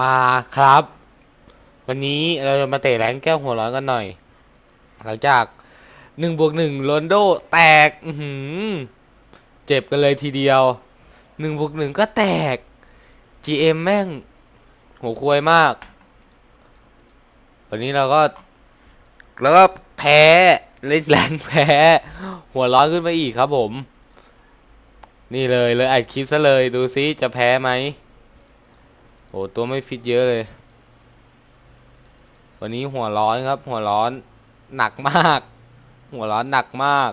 มาครับ วันนี้เราจะมาเตะแรงแก้วหัวร้อนกันหน่อย หลังจากหนึ่งบวกหนึ่งโรนโดแตกเจ็บกันเลยทีเดียวหนึ่งบวกหนึ่งก็แตก GM แม่งหัวควยมาก วันนี้เราก็ แล้วก็แพ้เล่นแรงแพ้ หัวร้อนขึ้นมาอีกครับผม นี่เลยเลยอัดคลิปซะเลยดูซิจะแพ้ไหม โอ้ตัวไม่ฟิตเยอะเลย วันนี้หัวร้อนครับ หัวร้อนหนักมาก หัวร้อนหนักมาก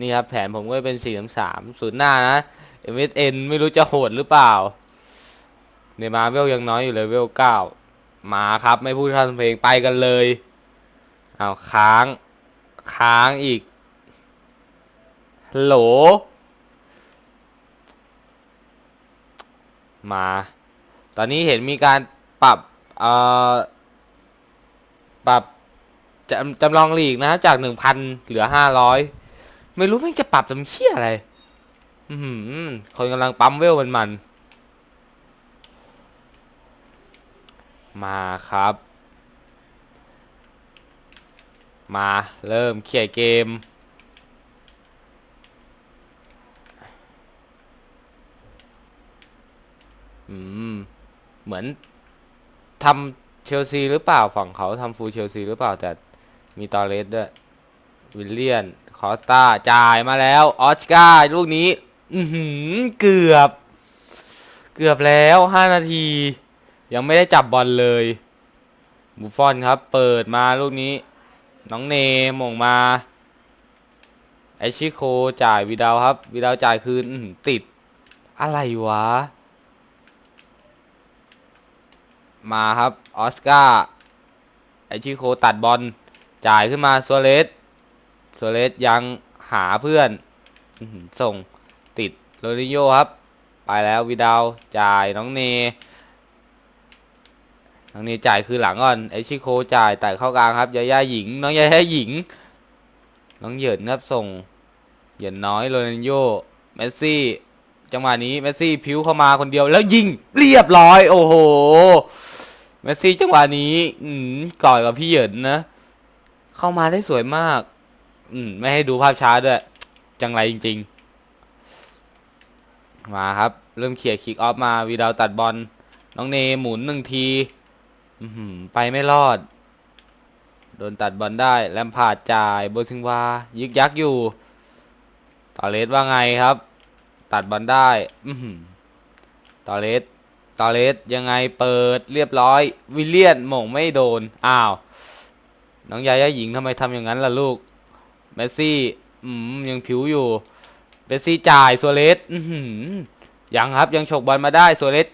นี่ครับแผนผมก็เป็นสี่สามสามศูนย์หน้านะ MSN ไม่รู้จะโหดหรือเปล่าเนมาเวลยังน้อยอยู่เลยเวลเก้ามาครับไม่พูดท่านเพลงไปกันเลยเอาค้าง ค้างอีกฮัลโหล มา ตอนนี้เห็นมีการปรับเอ่อปรับจำจำลองลีกนะจากหนึ่งพันเหลือห้าร้อยไม่รู้ม่งจะปรับทำเชี่ยอะไร อือหือคนกำลังปั๊มเวลมันมัน มาครับ มาเริ่มเขี่ยเกม อืม เหมือนทำเชลซีหรือเปล่าฝั่งเขาทำฟูลเชลซีหรือเปล่าแต่มีตอเรสด้วยวิลเลียน คอสตาจ่ายมาแล้ว ออสการ์ลูกนี้ อืเกือบ เกือบแล้วห้านาที ยังไม่ได้จับบอลเลย บุฟฟอนครับ เปิดมาลูกนี้ น้องเนมงมาไอชิโคจ่ายวิดาวครับ วิดาวจ่ายคืนติด อะไรวะ มาครับออสการ์ไอชิโคตัดบอลจ่ายขึ้นมาซัวเรสซัวเรสยังหาเพื่อนส่งติดโรนิโยครับ ไปแล้ววิดาวจ่ายน้องเนน้องเนจ่ายคือหลังก่อนไอชิโคจ่ายแต่เข้ากลางครับยาย่าหญิง น้องยาย่าหญิง น้องเหยินครับส่งเหยินน้อยโรนันโยเมสซี่จังหวะนี้เมสซี่พิ้วเข้ามาคนเดียวแล้วยิงเรียบร้อย โอ้โห เมสซี่จังหวะนี้ อืมก่อยกับพี่เหยินนะ เข้ามาได้สวยมาก อืมไม่ให้ดูภาพช้าด้วย จังไรจริง ๆ มาครับ เริ่มเขี่ยคิกออฟมาวีดาวตัดบอลน้องเนหมุนหนึ่งทีไปไม่รอด โดนตัดบอลได้ แลมพาร์ดจ่ายโบซิงวา ยึกยักอยู่ตอเลสว่าไงครับ ตัดบอลได้ อืตอเลส ตอเลสยังไงเปิดเรียบร้อย วิลเลียนหม่งไม่โดน อ้าว น้องยายาหญิงทำไมทำอย่างนั้นล่ะลูก เมสซี่ อืม ยังผิวอยู่เมสซี่จ่ายโซเรสอือหือยังครับยังฉกบอลมาได้โซเรส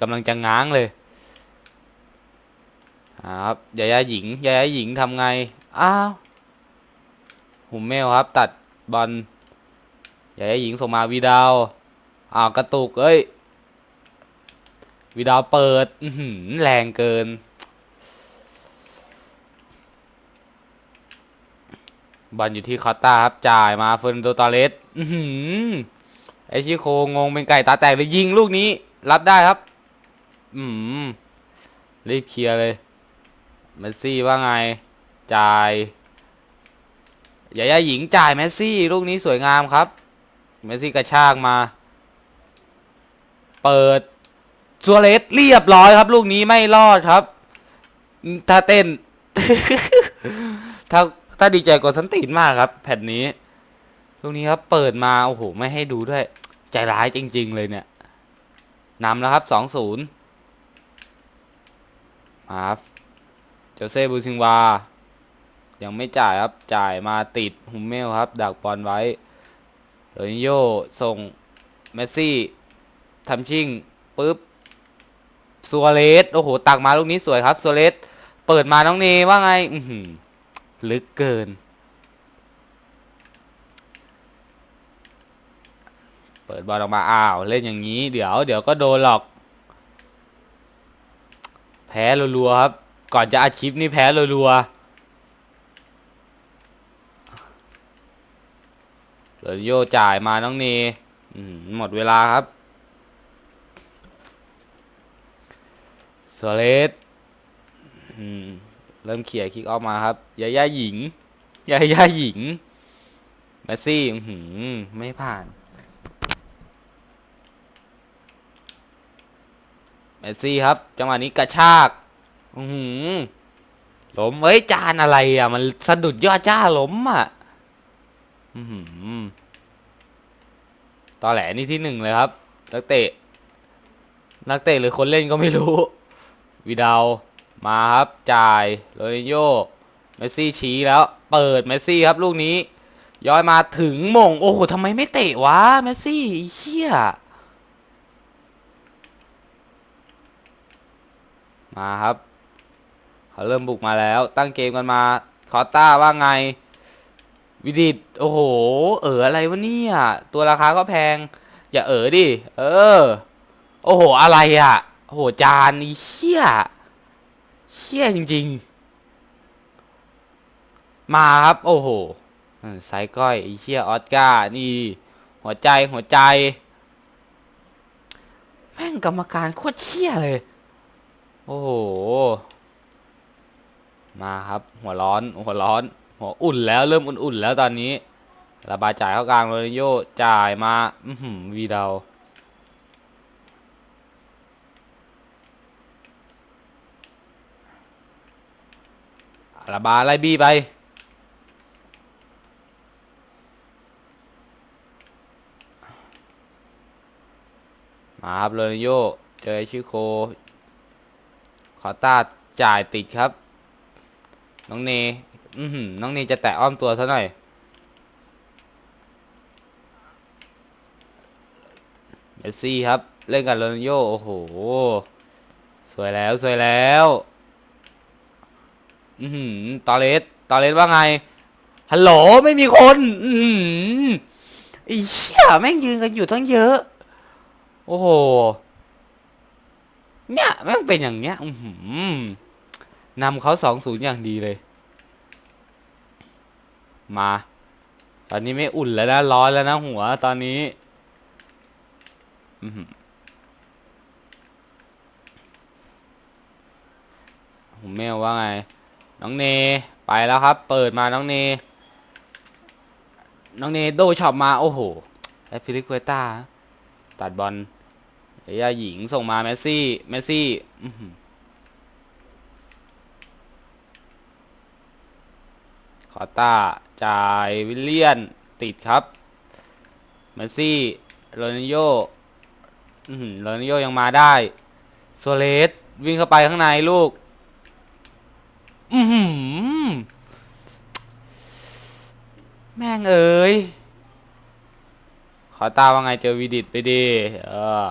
กำลังจะง้างเลยครับยายาหญิงยายาหญิงทำไง อ้าวหุมเมลครับ ตัดบอลยายาหญิงส่งมาวีดาวอ้าวกระตุกเอ้ย วีดาวเปิดแรงเกิน บอลอยู่ที่คอตตาครับ จ่ายมาเฟอร์นันโดตอเรสอื้อหือไอชิโคงงเป็นไก่ตาแตกเลยยิงลูกนี้ รับได้ครับ อืมรีบเคลียร์เลยเมสซี่ว่าไง จ่ายยายาหญิงจ่ายเมสซี่ลูกนี้สวยงามครับ เมสซี่กระชากมา เปิด ซัวเรสเรียบร้อยครับ ลูกนี้ไม่รอดครับ ถ้าเต้น ถ้าถ้าดีใจกดสันตินมากครับ แผ่นนี้ ลูกนี้ครับ เปิดมา โอ้โห ไม่ให้ดูด้วย ใจร้ายจริง ๆ เลยเนี่ยนำแล้วครับสองศูนย์มาครับโจเซ่บูซิงวา ยังไม่จ่ายครับ จ่ายมาติดฮุมเมลครับ ดักบอลไว้โรนิโยส่งเมสซี่ทำชิ่งปุ๊บ ซัวเรสโอ้โหตักมาลูกนี้สวยครับซัวเรสเปิดมาน้องเนว่าไง อือหือลึกเกิน เปิดบอลออกมาอ้าวเล่นอย่างนี้ เดี๋ยวเดี๋ยวก็โดนหรอก แพ้รัวๆครับ ก่อนจะอัดคลิปนี่แพ้รัวๆโรนโยจ่ายมาน้องเนอืมหมดเวลาครับ สเลสเริ่มเขี่ยคิกออกมาครับยาย่าหญิงยาย่าหญิงเมสซี่หืไม่ผ่านเมสซี่ครับจังหวะนี้กระชากหือล้มเอ้ยจานอะไรอะ มันสะดุดยอดจ้าล้มอะอือหือตอแหลนี่ที่หนึ่งเลยครับนักเตะนักเตะหรือคนเล่นก็ไม่รู้ วิดาวมาครับจ่ายโรนัลโยเมสซี่ชี้แล้ว เปิดเมสซี่ครับลูกนี้ ย้อยมาถึงมง โอ้โหทำไมไม่เตะวะเมสซี่เฮียมาครับเขาเริ่มบุกมาแล้ว ตั้งเกมกันมาคอต้าว่าไง วิดิตโอ้โห เอออะไรวะเนี่ย ตัวราคาก็แพง อย่าเออดิ เออ โอ้โห อะไรอะ โหจานนี่เชี่ยเชี่ยจริง ๆ มาครับ โอ้โหเออไซก้อยเชี่ยออสการ์นี่ หัวใจหัวใจ แม่งกรรมการโคตรเชี่ยเลย โอ้โห มาครับ หัวร้อน หัวร้อน หัวอุ่นแล้วเริ่มอุ่นๆแล้วตอนนี้ระบายจ่ายเข้ากลางโรนโยจ่ายมา อือหือวี ดาระบาไล่บี้ไป มาครับโรนโยเจอชิโคขอตาจ่ายติดครับ น้องเนอือหือน้องเนจะแตะอ้อมตัวซะหน่อย เมสซี่ครับ เล่นกับโรนโยโอ้โห สวยแล้วสวยแล้ว อือหือตอเลสตอเลสว่าไง ฮัลโหลไม่มีคน อือหือไอ้เหี้ยแม่งยืนกันอยู่ทั้งเยอะ โอ้โห เนี่ยแม่งเป็นอย่างเงี้ย อือหือนำเขาสองศูนย์อย่างดีเลย มา ตอนนี้ไม่อุ่นแล้วนะร้อนแล้วนะหัวตอนนี้ อือหือผมเมลว่าไง น้องเนไปแล้วครับ เปิดมาน้องเน น้องเนโดช็อปมาโอ้โหแอฟริกเวต้าตัดบอลเอยหญิงส่งมาเมสซี่เมสซี่อื้อต้าจ่ายวิลเลียนติดครับเมสซี่โรนัลโยโรนัลโยยังมาได้โซเลสวิ่งเข้าไปข้างในลูก อือหือแม่งเอ้ยขอตาว่าไงเจอวีดิตไปดีเออ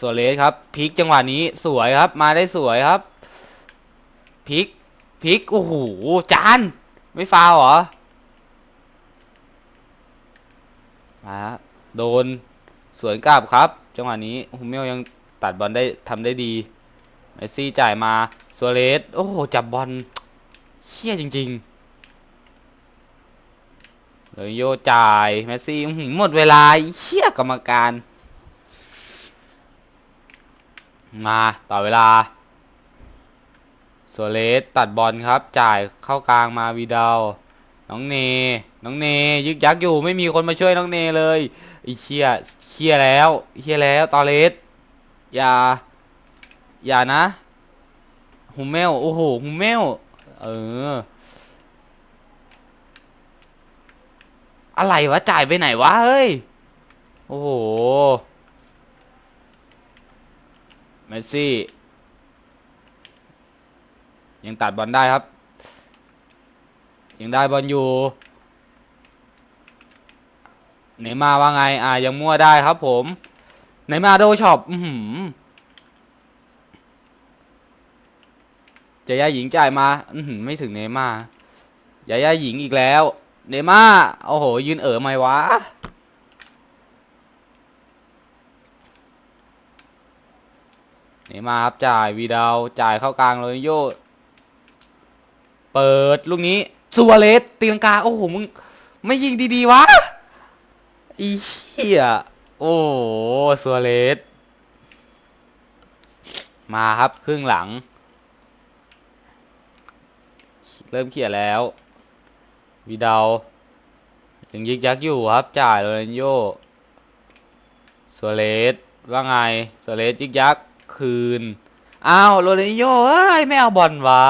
สวยเลสครับพลิกจังหวะนี้สวยครับ มาได้สวยครับพลิกพลิกโอ้โหจาน ไม่ฟาวเหรอมาโดนสวนกลับครับ จังหวะนี้ฮุมเมลยังตัดบอลได้ทำได้ดีเมสซี่จ่ายมาสวเลสโอ้โหจับบอลเชี่ยจริงๆเลยโยจ่ายเมสซี่อื้อหือหมดเวลาเชี่ยกรรมการ มาต่อเวลาสวเลสตัดบอลครับ จ่ายเข้ากลางมาวีดาว น้องเน น้องเนยึกยักอยู่ไม่มีคนมาช่วยน้องเนเลยไอเชี่ยเชี่ยแล้วเชี่ยแล้วตอเลสอย่า อย่านะฮูเมลโอ้โหฮูเมลเออ อะไรวะจ่ายไปไหนวะเฮ้ย โอ้โหเมสซี่ ยังตัดบอลได้ครับ ยังได้บอลอยู่เนมาว่าไง อ่า ยังมั่วได้ครับผมเนมาโดช็อปอือหือเจย่าหญิงจ่ายมา อืไม่ถึงเนมายาย่าหญิงอีกแล้ว เนย์มาโอ้โห ยืนเอ๋อไหมวะ เนย์มาครับจ่ายวีดาวจ่ายเข้ากลางโรนโย เปิดลูกนี้ ซัวเลสตีลังกา โอ้โห มึง ไม่ยิงดีๆวะอีเหี้ย โอ้โหซัวเลสมาครับ ครึ่งหลัง เริ่มเขี่ยแล้ววีดาวยังยึกยักอยู่ครับจ่ายโรนัลโยซัวเลสว่าไงซัวเลสยึกยักคืน อ้าวโรนัลโยเอ้ย ไม่เอาบอลวะ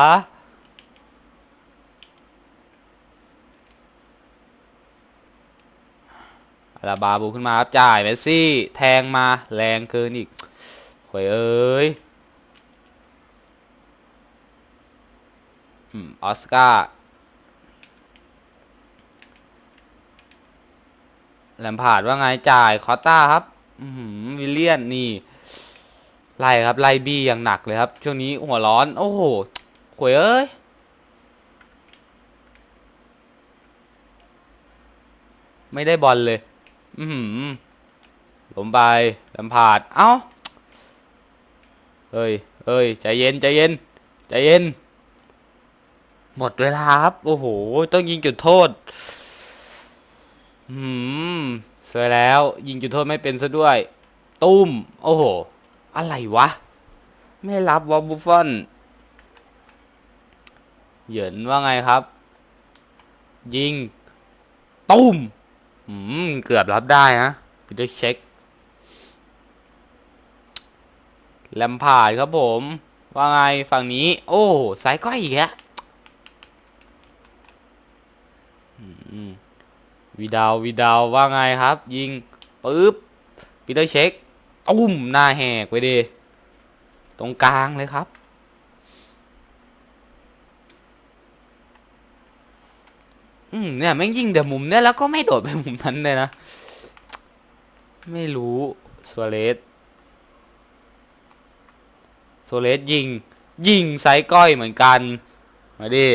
อาบาบูขึ้นมาครับจ่ายเมสซี่ แทงมาแรงเกินอีกโอยเอ้ยออสการ์แลมพาดว่าไงจ่ายคอตต้าครับวิลเลียนนี่ ไล่ครับ ไล่บี้อย่างหนักเลยครับ ช่วงนี้หัวร้อน โอ้โหโวยเอ้ยไม่ได้บอลเลย อือหือล้มไปลำพาด เอ้าเฮ้ยเฮ้ย ใจเย็น ใจเย็น ใจเย็น หมดเวลาครับ โอ้โห ต้องยิงจุดโทษอืมสวยแล้ว ยิงจุดโทษไม่เป็นซะด้วย ตุ้ม โอ้โห อะไรวะ ไม่รับวอบุฟฟอนเหยินว่าไงครับ ยิง ตุ้ม อืม เกือบรับได้ฮะพีเตอร์เช็คแลมพาดครับผม ว่าไงฝั่งนี้ โอ้สายก้อยอีกแล้ววีดาววีดาวว่าไงครับ ยิงปึ๊บปีเตอร์เช็คอุ้มหน้าแหกไปดีตรงกลางเลยครับ อืมเนี่ยแม่งยิงแต่มุมเนี่ยแล้วก็ไม่โดดไปมุมนั้นเลยนะ ไม่รู้ซัวเรสซัวเรสยิง ยิงไซก้อยเหมือนกัน มาดิ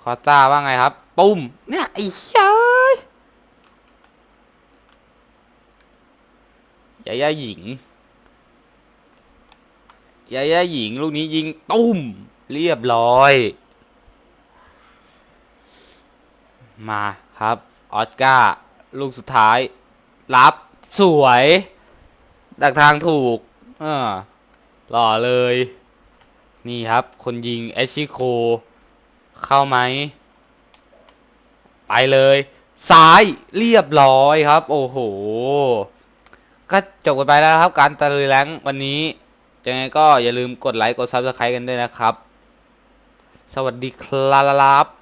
คอต้าว่าไงครับ ปุ้ม เนี่ย ไอ้เช้ยยายาหญิงยายาหญิง ลูกนี้ยิงตุ้ม เรียบร้อย มาครับ ออสการ์ลูกสุดท้าย รับสวย ดักทางถูกเออหล่อเลย นี่ครับ คนยิง เอชิโค เข้าไหม ไปเลย ซ้ายเรียบร้อยครับ โอ้โห ก็จบกันไปแล้วครับ การตะลุยแรงวันนี้ยังไงก็อย่าลืมกดไลค์ กดซับสไครต์กันด้วยนะครับ สวัสดีครับ